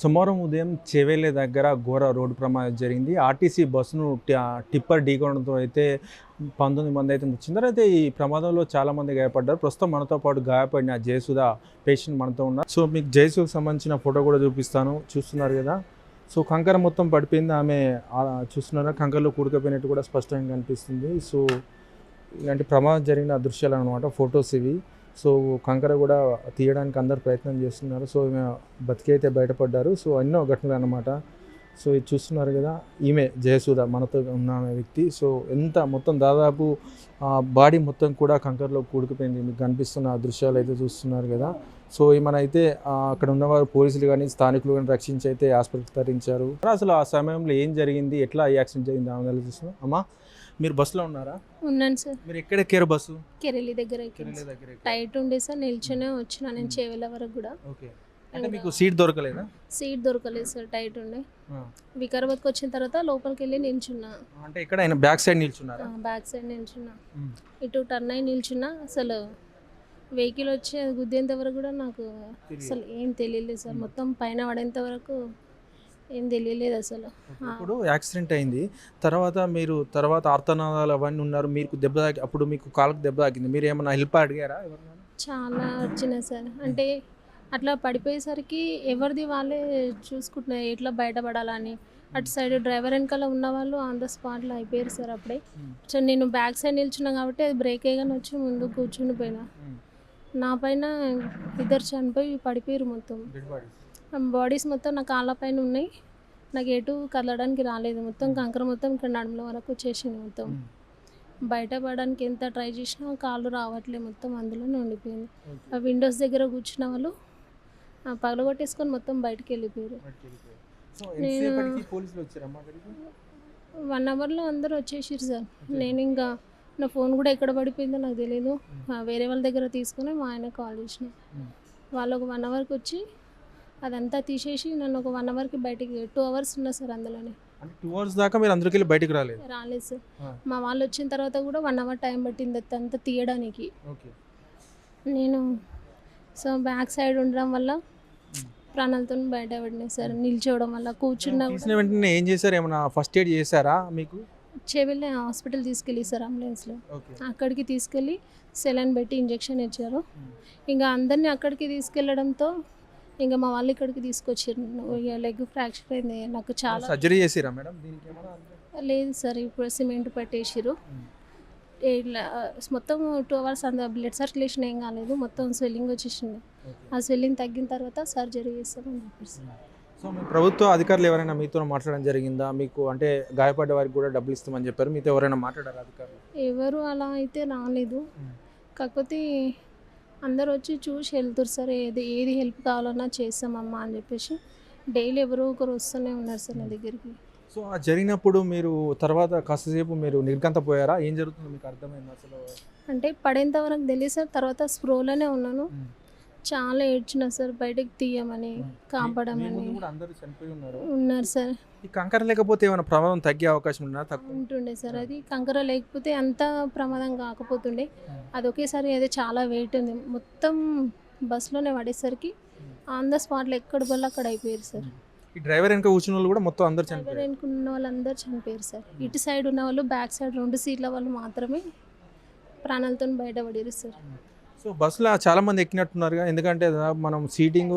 సోమవారం ఉదయం చెవేలే దగ్గర ఘోర రోడ్డు ప్రమాదం జరిగింది. ఆర్టీసీ బస్సును టిప్పర్ ఢీకొనడంతో అయితే పంతొమ్మిది మంది అయితే వచ్చింది అయితే ఈ ప్రమాదంలో చాలామంది గాయపడ్డారు. ప్రస్తుతం మనతో పాటు గాయపడిన జయసుధ పేషెంట్ మనతో ఉన్నారు. సో మీకు జయసుధకు సంబంధించిన ఫోటో కూడా చూపిస్తాను. చూస్తున్నారు కదా? సో కంకర మొత్తం పడిపోయింది. ఆమె చూస్తున్నారా? కంకరలో కూడుకపోయినట్టు కూడా స్పష్టంగా కనిపిస్తుంది. సో ఇలాంటి ప్రమాదం జరిగిన దృశ్యాలు అనమాట ఫొటోస్ ఇవి. సో కంకర కూడా తీయడానికి అందరు ప్రయత్నం చేస్తున్నారు. సో ఈమె బతికైతే బయటపడ్డారు. సో ఎన్నో ఘటనలు అనమాట సో ఇది చూస్తున్నారు కదా ఈమె జయసుధ మనతో ఉన్న వ్యక్తి. సో ఎంత మొత్తం దాదాపు బాడీ మొత్తం కూడా కంకరలో కూడుకుపోయింది. మీకు కనిపిస్తున్న దృశ్యాలు అయితే చూస్తున్నారు కదా. సో ఈమెనైతే అక్కడ ఉన్నవారు పోలీసులు కానీ స్థానికులు కానీ రక్షించి అయితే ఆసుపత్రికి తరించారు అసలు ఆ సమయంలో ఏం జరిగింది? ఎట్లా ఈ యాక్సిడెంట్ జరిగింది? ఆమె చూస్తున్నాం అమ్మా. మీరు బస్సులో ఉన్నారా? ఉన్నాను సార్. మీరు ఎక్కడ ఎక్కారు బస్సు? కెరెలి దగ్గర. టైట్ ఉండే సార్ నిల్చునే వచ్చిన నేను చేవెళ్ళ వరకు కూడా. ఓకే. అంటే మీకు సీట్ దొరకలేదా? సీట్ దొరకలేదు సార్ టైట్ ఉండే. వికారాబాద్కి వచ్చిన తర్వాత లోపలికి వెళ్ళి నిల్చున్నా. అంటే ఇక్కడ ఆయన బ్యాక్ సైడ్ నిల్చున్నారా? బ్యాక్ సైడ్ నిల్చున్నా. ఇటు టర్న్ అయి నిల్చున్నా. అసలు వెహికల్ వచ్చి గుద్దేంత వరకు కూడా నాకు అసలు ఏం తెలియలేదు సార్. మొత్తం పైన పడేంత వరకు ఏం తెలియలేదు అసలు. ఇప్పుడు యాక్సిడెంట్ అయింది తర్వాత మీరు తర్వాత ఆర్తనాదాలు అవన్నీ ఉన్నారు మీకు దెబ్బ తాకి అప్పుడు మీకు కాళ్ళకు దెబ్బ తాకింది మీరు ఏమైనా హెల్ప్ అడిగారా? చాలా వచ్చినాయి సార్ అంటే అట్లా పడిపోయేసరికి ఎవరిది వాళ్ళే చూసుకుంటున్నారు ఎట్లా బయటపడాలని అటు సైడ్ డ్రైవర్ వెనకాల ఉన్న వాళ్ళు ఆన్ ద స్పాట్లో అయిపోయారు సార్ అప్పుడే. సో నేను బ్యాక్ సైడ్ నిల్చున్నా కాబట్టి అది బ్రేక్ అయ్యగానే వచ్చి ముందు కూర్చుని పోయినా. నా పైన ఇద్దరు చనిపోయి పడిపోయారు మొత్తం. బాడీస్ మొత్తం నా కాళ్ళ పైన ఉన్నాయి. నాకు ఎటు కదలడానికి రాలేదు. మొత్తం కంకర మొత్తం ఇక్కడ నడుముల వరకు వచ్చేసింది మొత్తం. మ్మ్. బయటపడడానికి ఎంత ట్రై చేసినా కాళ్ళు రావట్లేదు. మొత్తం అందులోనే ఉండిపోయింది. ఆ విండోస్ దగ్గర కూర్చున్న వాళ్ళు పగలగొట్టేసుకొని మొత్తం బయటికి వెళ్ళిపోయారు. అక్కడికి? వన్ అవర్లో అందరూ వచ్చేసారు సార్. నేను ఇంకా నా ఫోన్ కూడా ఎక్కడ పడిపోయిందో నాకు తెలియదు వేరే వాళ్ళ దగ్గర తీసుకుని మా ఆయన కాల్ చేసిన. వాళ్ళు ఒక వన్ అవర్కి వచ్చి అదంతా తీసేసి నన్ను ఒక వన్ అవర్కి బయటికి టూ అవర్స్ ఉన్నా సార్ అందులోనే. టూ అవర్స్ దాకా మీరు అందరికి వెళ్ళి బయటికి రాలేదు? రాలేదు సార్. మా వాళ్ళు వచ్చిన తర్వాత కూడా వన్ అవర్ టైం పట్టింది అంతా తీయడానికి. నేను సో బ్యాక్ సైడ్ ఉండడం వల్ల ప్రాణాలతో బయట పడినాయి సార్ నిల్చోవడం వల్ల కూర్చున్నా వెంటనే ఏం చేశారు? ఏమైనా ఫస్ట్ ఎయిడ్ చేశారా మీకు? చెవిలో హాస్పిటల్ తీసుకెళ్ళి సార్ అంబులెన్స్లో అక్కడికి తీసుకెళ్ళి సెలైన్ పెట్టి ఇంజెక్షన్ ఇచ్చారు. ఇంకా అందరినీ అక్కడికి తీసుకెళ్ళడంతో ఇంకా మా వాళ్ళు ఇక్కడికి తీసుకొచ్చారు. లెగ్ ఫ్రాక్చర్ అయింది. నాకు చాలా సర్జరీ చేసిరా మేడం? లేదు సార్ ఇప్పుడు సిమెంట్ పెట్టేసిరు ఇట్లా మొత్తం టూ అవర్స్ అంత బ్లడ్ సర్క్యులేషన్ ఏం కాలేదు. మొత్తం స్వెల్లింగ్ వచ్చేసింది. ఆ స్వెల్లింగ్ తగ్గిన తర్వాత సర్జరీ చేస్తామని చెప్పారు సార్. సో మీ ప్రభుత్వ అధికారులు ఎవరైనా మీతో మాట్లాడడం జరిగిందా? మీకు అంటే గాయపడ్డ వారికి కూడా డబ్బులు ఇస్తామని చెప్పారు. మీతో ఎవరైనా మాట్లాడారు అధికారులు? ఎవరు అలా అయితే రాలేదు. కాకపోతే అందరు వచ్చి చూసి వెళ్తారు సార్ ఏది ఏది హెల్ప్ కావాలన్నా చేస్తామమ్మా అని చెప్పేసి డైలీ ఎవరో ఒకరు వస్తూనే ఉన్నారు సార్ నా దగ్గరికి. సో ఆ జరిగినప్పుడు మీరు తర్వాత కాసేపు మీరు నిర్గంతపోయారా ఏం జరుగుతుందో? మీకు అర్థమైంది అసలు? అంటే పడేంత వరకు తెలియదు సార్ తర్వాత స్ప్రోలోనే ఉన్నాను. మ్మ్. చాలా ఏడ్చిన సార్ బయటకు తీయమని కాపాడమని. ఉన్నారు. సార్. ఈ కంకర లేకపోతే ఏమైనా ప్రమాదం తగ్గే అవకాశం ఉన్నా ఉంటుండే సార్. అది కంకర లేకపోతే అంత ప్రమాదం కాకపోతుండే. అది ఒకేసారి అదే చాలా వెయిట్ ఉంది. మొత్తం బస్సులోనే పడేసరికి ఆన్ ద స్పాట్లో ఎక్కడ బల్ల అక్కడ అయిపోయారు సార్. ఈ డ్రైవర్ వెనక కూర్చున్న వాళ్ళు కూడా మొత్తం అందరు చనిపోయారు. వెనుకున్న వాళ్ళందరూ చనిపోయారు సార్. ఇటు సైడ్ ఉన్న వాళ్ళు బ్యాక్ సైడ్ రెండు సీట్ల వాళ్ళు మాత్రమే ప్రాణాలతో బయటపడారు సార్. సో బస్సులో చాలా మంది ఎక్కినట్టున్నారుగా. ఎందుకంటే మనం సీటింగ్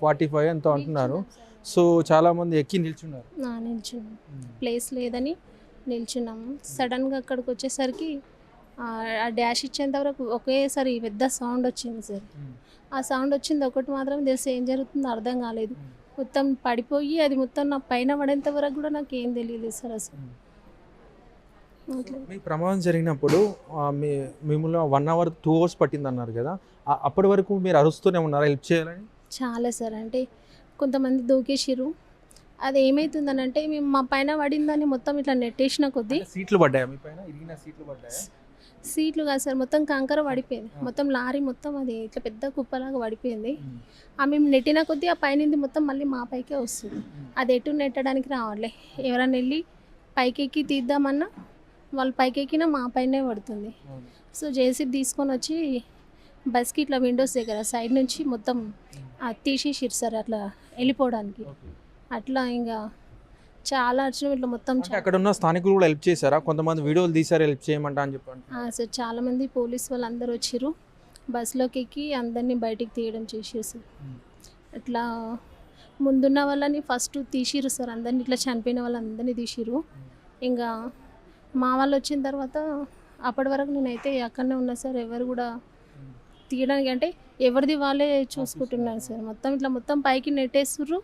ఫార్టీ ఫైవ్ ఎంతో అంటున్నారు. సో చాలా మంది ఎక్కి నిల్చున్నారు. నిల్చున్నాం. ప్లేస్ లేదని నిల్చున్నాము. సడన్గా అక్కడికి వచ్చేసరికి ఆ ఆ డాష్ ఇచ్చేంత వరకు ఒకేసారి పెద్ద సౌండ్ వచ్చింది సార్. ఆ సౌండ్ వచ్చింది ఒకటి మాత్రం తెలిసి ఏం జరుగుతుందో అర్థం కాలేదు. మొత్తం పడిపోయి అది మొత్తం నా పైన పడేంత వరకు కూడా నాకు ఏం తెలియలేదు సార్ అసలు. మీ ప్రమాదం జరిగినప్పుడు మీ మిమ్మల్ని వన్ అవర్ టూ అవర్స్ పట్టింది అన్నారు కదా అప్పటి వరకు మీరు అరుస్తూనే ఉన్నారా? హెల్ప్ చేయాలని? చాలా సార్. అంటే కొంతమంది దూకేసిర్రు. అది ఏమవుతుందని అంటే మేము మా పైన పడిందని మొత్తం ఇట్లా నెట్టేసిన కొద్దీ సీట్లు పడ్డాయా? మీ పైన ఇరిగిన సీట్లు పడ్డాయా? సీట్లు కాదు సార్ మొత్తం కంకర పడిపోయింది. మొత్తం లారీ మొత్తం అది ఇట్లా పెద్ద కుప్పలాగా పడిపోయింది. ఆ మేము నెట్టిన కొద్దీ ఆ పైన మొత్తం మళ్ళీ మా పైకే వస్తుంది. అది ఎటు నెట్టడానికి రావట్లే. ఎవరైనా వెళ్ళి పైకి ఎక్కి తీద్దామన్నా వాళ్ళు పైకి ఎక్కినా మా పైనే పడుతుంది. సో జేసీబీ తీసుకొని వచ్చి బస్కి ఇట్లా విండోస్ దగ్గర సైడ్ నుంచి మొత్తం తీసేసిరు సార్ అట్లా వెళ్ళిపోవడానికి. అట్లా ఇంకా చాలా వచ్చిన ఇట్లా మొత్తం అక్కడ ఉన్న స్థానికులు కూడా హెల్ప్ చేశారా? కొంతమంది వీడియోలు తీసారు హెల్ప్ చేయమంటా అని చెప్పండి. సార్ చాలామంది పోలీస్ వాళ్ళు అందరు వచ్చిర్రు. బస్సులోకి ఎక్కి అందరినీ బయటికి తీయడం చేసారు సార్. అట్లా ముందున్న వాళ్ళని ఫస్ట్ తీసిర్రు సార్. అందరిని ఇట్లా చనిపోయిన వాళ్ళందరినీ తీసిర్రు. ఇంకా మా వాళ్ళు వచ్చిన తర్వాత అప్పటి వరకు నేనైతే అక్కడనే ఉన్నా సార్. ఎవరు కూడా తీయడానికి అంటే ఎవరిది వాళ్ళే చూసుకుంటున్నారు సార్. మొత్తం ఇట్లా మొత్తం పైకి నెట్టేస్తుర్రు.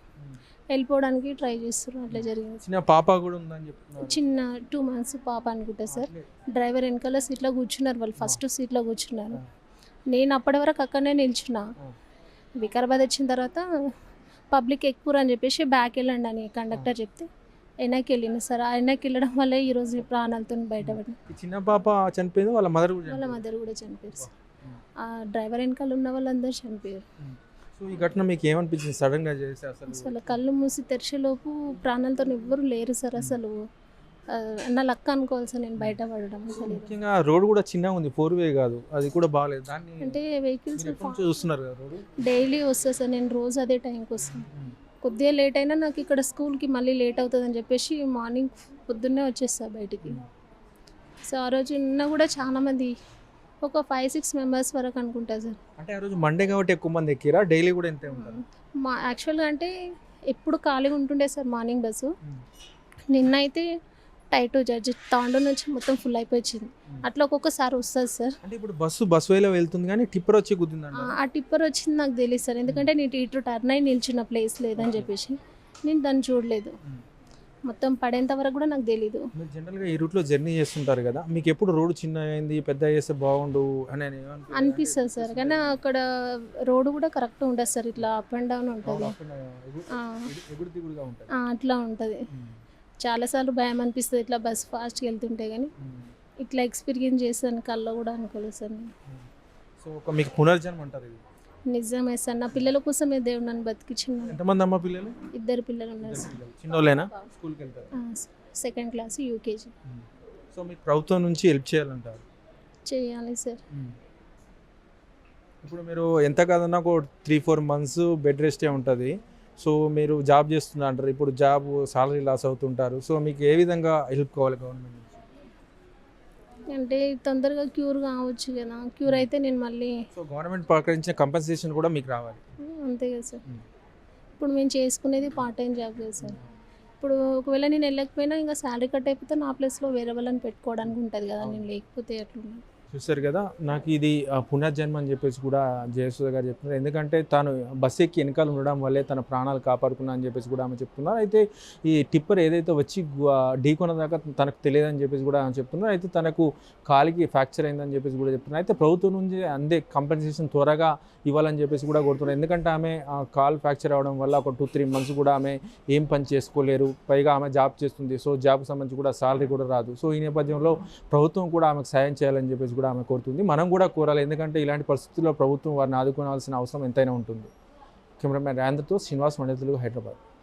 వెళ్ళిపోవడానికి ట్రై చేస్తుర్రు. అట్లా జరిగింది చిన్న పాప కూడా ఉందని చెప్తున్నారు. చిన్న టూ మంత్స్ పాప అనుకుంటా సార్. డ్రైవర్ వెనకాల సీట్లో కూర్చున్నారు వాళ్ళు. ఫస్ట్ సీట్లో కూర్చున్నారు. నేను అప్పటి వరకు అక్కడనే నిల్చున్నా. వికారాబాద్ వచ్చిన తర్వాత పబ్లిక్ ఎక్కువ అని చెప్పేసి బ్యాక్ వెళ్ళండి అని కండక్టర్ చెప్తే వెనక్కి వెళ్ళింది సార్. ఆ వెనక్కి వెళ్ళడం వల్లే ఈరోజు ప్రాణాలతో బయటపడి ఈ చిన్న పాప చనిపోయింది? వాళ్ళ మదర్ కూడా వాళ్ళ. మదర్ కూడా చనిపోయారు సార్. ఆ డ్రైవర్ వెనకాల ఉన్న వాళ్ళందరూ చనిపోయారు. సో ఈ ఘటన మీకు ఏమనిపించింది? సడన్గా చేసి అసలు? అసలు కళ్ళు మూసి తెరిచేలోపు ప్రాణాలతో ఎవ్వరు లేరు సార్ అసలు. నా లక్క అనుకోవాలి సార్ నేను బయటపడడం. అసలు ఇది. ముఖ్యంగా రోడ్ కూడా చిన్నగా ఉంది. ఫోర్ వే కాదు. అది కూడా బాగాలేదు. దాన్ని అంటే వెహికల్స్ చూస్తున్నారు కదా డైలీ వస్తా సార్. నేను రోజు అదే టైంకి వస్తాను. కొద్దిగా లేట్ అయినా నాకు ఇక్కడ స్కూల్కి మళ్ళీ లేట్ అవుతుందని చెప్పేసి మార్నింగ్ పొద్దున్నే వచ్చేస్తా బయటికి. సో ఆ రోజు నిన్న కూడా చాలా మంది ఒక ఫైవ్ సిక్స్ మెంబర్స్ వరకు అనుకుంటా సార్ అంటే ఆ రోజు మండే కాబట్టి ఎక్కువ మంది ఎక్కిరా? డైలీ కూడా ఎంతే ఉంటారు? మా యాక్చువల్గా అంటే ఎప్పుడు ఖాళీగా ఉంటుండే సార్ మార్నింగ్ బస్సు నిన్న అయితే టైట్ జడ్జి తాండూ నుంచి మొత్తం ఫుల్ అయిపోయింది. అట్లా ఒక్కొక్కసారి వస్తుంది సార్. అంటే ఇప్పుడు బస్సు బస్ వేలో వెళ్తుంది కానీ టిప్పర్ వచ్చి గుద్దిందంట ఆ- టిప్పర్ వచ్చింది నాకు తెలియదు సార్. ఎందుకంటే నేను ఇటు టర్న్ అయి నిల్చున్న ప్లేస్ లేదని చెప్పేసి నేను దాన్ని చూడలేదు. మొత్తం పడేంత వరకు కూడా నాకు తెలీదు. మీరు జనరల్గా ఈ రూట్లో జర్నీ చేస్తుంటారు కదా మీకు ఎప్పుడు రోడ్ చిన్న అయింది పెద్ద చేస్తే బాగుండు అని? అనిపిస్తుంది? సార్. కానీ అక్కడ రోడ్డు కూడా కరెక్ట్ ఉండదు సార్. ఇట్లా అప్ అండ్ డౌన్ ఉంటుంది. అట్లా ఉంటుంది. చాలాసార్లు భయం అనిపిస్తుంది ఇట్లా బస్ ఫాస్ట్గా వెళ్తుంటే కానీ ఇట్లా ఎక్స్పీరియన్స్ చేశాను కల్లో కూడా అనుకోలేదు సార్ నేను సో ఒక మీకు పునర్జన్మ అంటారు ఇది? నిజమే సార్. నా పిల్లల కోసమే దేవుడు నన్ను బతికిచ్చిన ఎంతమంది అమ్మ పిల్లలు? ఇద్దరు పిల్లలు ఉన్నారు సార్. చిన్నోళ్ళేనా? స్కూల్కి వెళ్తారు సెకండ్ క్లాస్ యూకేజీ సో మీకు ప్రభుత్వం నుంచి హెల్ప్ చేయాలంటారు? చేయాలి సార్. ఇప్పుడు మీరు ఎంత కాదన్నా ఒక త్రీ ఫోర్ మంత్స్ బెడ్ రెస్టే ఉంటుంది. సో మీరు జాబ్ చేస్తున్నా అంటారు. ఇప్పుడు జాబ్ సాలరీ లాస్ అవుతుంటారు. సో మీకు ఏ విధంగా హెల్ప్ కావాలి గవర్నమెంట్ అంటే తొందరగా క్యూర్ కావచ్చు కదా. క్యూర్ అయితే నేను మళ్ళీ సో గవర్నమెంట్ ప్రకటించిన కంపెన్సేషన్ కూడా మీకు రావాలి. అంతే కదా సార్. Mm. ఇప్పుడు మేము చేసుకునేది పార్ట్ టైం జాబ్ కదా సార్. ఇప్పుడు ఒకవేళ నేను వెళ్ళకపోయినా ఇంకా శాలరీ కట్ అయిపోతే నా ప్లేస్లో వేరే వాళ్ళని పెట్టుకోవడానికి ఉంటుంది కదా. నేను లేకపోతే ఎట్లున్నా చూస్తారు కదా నాకు ఇది పునర్జన్మ అని చెప్పేసి కూడా జయసుధ గారు చెప్తున్నారు. ఎందుకంటే తాను బస్ ఎక్కి వెనకాల ఉండడం వల్లే తన ప్రాణాలు కాపాడుకున్నా అని చెప్పేసి కూడా ఆమె చెప్తున్నారు. అయితే ఈ టిప్పర్ ఏదైతే వచ్చి ఢీకొన దాకా తనకు తెలియదని చెప్పేసి కూడా ఆమె చెప్తున్నారు. అయితే తనకు కాలికి ఫ్రాక్చర్ అయిందని చెప్పేసి కూడా చెప్తున్నారు. అయితే ప్రభుత్వం నుంచి అందే కంపెన్సేషన్ త్వరగా ఇవ్వాలని చెప్పేసి కూడా కోరుతున్నారు. ఎందుకంటే ఆమె కాల్ ఫ్రాక్చర్ అవడం వల్ల ఒక టూ త్రీ మంత్స్ కూడా ఆమె ఏం పని చేసుకోలేరు. పైగా ఆమె జాబ్ చేస్తుంది. సో జాబ్కి సంబంధించి కూడా సాలరీ కూడా రాదు. సో ఈ నేపథ్యంలో ప్రభుత్వం కూడా ఆమెకు సాయం చేయాలని చెప్పేసి కూడా ఆమె కోరుతుంది. మనం కూడా కోరాలి. ఎందుకంటే ఇలాంటి పరిస్థితుల్లో ప్రభుత్వం వారిని ఆదుకోవాల్సిన అవసరం ఎంతైనా ఉంటుంది. కెమెరామ్యాన్ ర్యాందర్తో శ్రీనివాస్ మండతులు హైదరాబాద్.